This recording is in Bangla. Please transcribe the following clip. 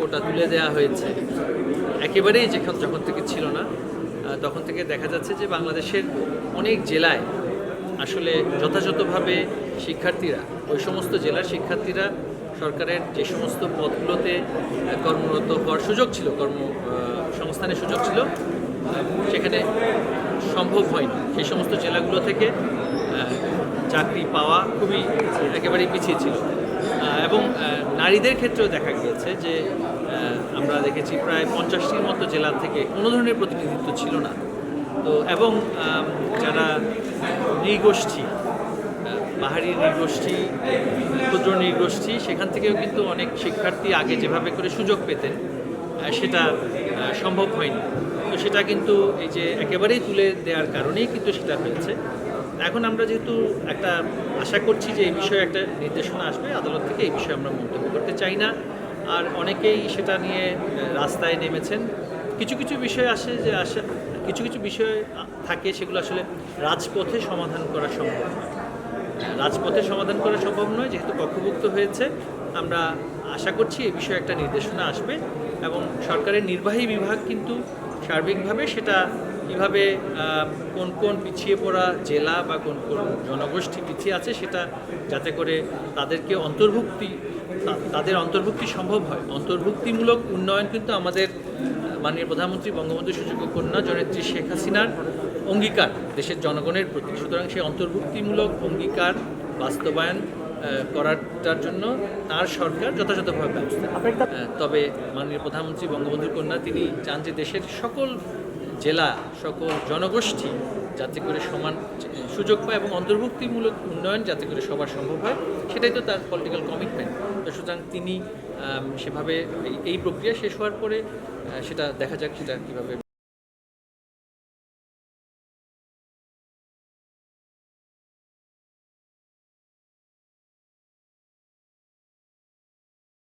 কোটা তুলে দেওয়া হয়েছে, একেবারেই যেখান যখন থেকে ছিল না তখন থেকে দেখা যাচ্ছে যে বাংলাদেশের অনেক জেলায় আসলে যথাযথভাবে শিক্ষার্থীরা, ওই সমস্ত জেলার শিক্ষার্থীরা সরকারের যে সমস্ত পদগুলোতে কর্মরত হওয়ার সুযোগ ছিল, কর্ম সংস্থানের সুযোগ ছিল, সেখানে সম্ভব হয়নি। সেই সমস্ত জেলাগুলো থেকে চাকরি পাওয়া খুবই একেবারেই পিছিয়ে ছিল। এবং নারীদের ক্ষেত্রেও দেখা গিয়েছে যে আমরা দেখেছি প্রায় পঞ্চাশটির মতো জেলা থেকে কোনো ধরনের প্রতিনিধিত্ব ছিল না। তো, এবং যারা নৃগোষ্ঠী পাহাড়ি নৃগোষ্ঠী, ক্ষুদ্র নৃগোষ্ঠী, সেখান থেকেও কিন্তু অনেক শিক্ষার্থী আগে যেভাবে করে সুযোগ পেতেন সেটা সম্ভব হয়নি। তো সেটা কিন্তু এই যে একেবারেই তুলে দেওয়ার কারণেই কিন্তু সেটা হয়েছে। এখন আমরা যেহেতু একটা আশা করছি যে এই বিষয়ে একটা নির্দেশনা আসবে, আদালত থেকে এই বিষয়ে আমরা মন্তব্য করতে চাই না। আর অনেকেই সেটা নিয়ে রাস্তায় নেমেছেন। কিছু কিছু বিষয় আসে যে আসে, কিছু কিছু বিষয় থাকে সেগুলো আসলে রাজপথে সমাধান করা সম্ভব নয়। রাজপথে সমাধান করা সম্ভব নয়, যেহেতু পক্ষভুক্ত হয়েছে। আমরা আশা করছি এই বিষয়ে একটা নির্দেশনা আসবে এবং সরকারের নির্বাহী বিভাগ কিন্তু সার্বিকভাবে সেটা কীভাবে কোন কোন পিছিয়ে পড়া জেলা বা কোন কোন জনগোষ্ঠী পিছিয়ে আছে সেটা যাতে করে তাদেরকে অন্তর্ভুক্তি তাদের অন্তর্ভুক্তি সম্ভব হয়। অন্তর্ভুক্তিমূলক উন্নয়ন কিন্তু আমাদের মাননীয় প্রধানমন্ত্রী বঙ্গবন্ধু সুযোগ্য কন্যা জনেত্রী শেখ হাসিনার অঙ্গীকার দেশের জনগণের প্রতি। সুতরাং সেই অন্তর্ভুক্তিমূলক অঙ্গীকার বাস্তবায়ন করাটার জন্য তার সরকার যথাযথভাবে ব্যবস্থা তবে মাননীয় প্রধানমন্ত্রী বঙ্গবন্ধুর কন্যা তিনি চান যে দেশের সকল জেলা সকল জনগোষ্ঠী যাতে করে সমান সুযোগ পায় এবং অন্তর্ভুক্তিমূলক উন্নয়ন যাতে করে সবার সম্ভব হয় সেটাই তো তার পলিটিক্যাল কমিটমেন্ট তো সুতরাং তিনি সেভাবে এই- এই প্রক্রিয়া শেষ হওয়ার পরে সেটা দেখা যাক সেটা কীভাবে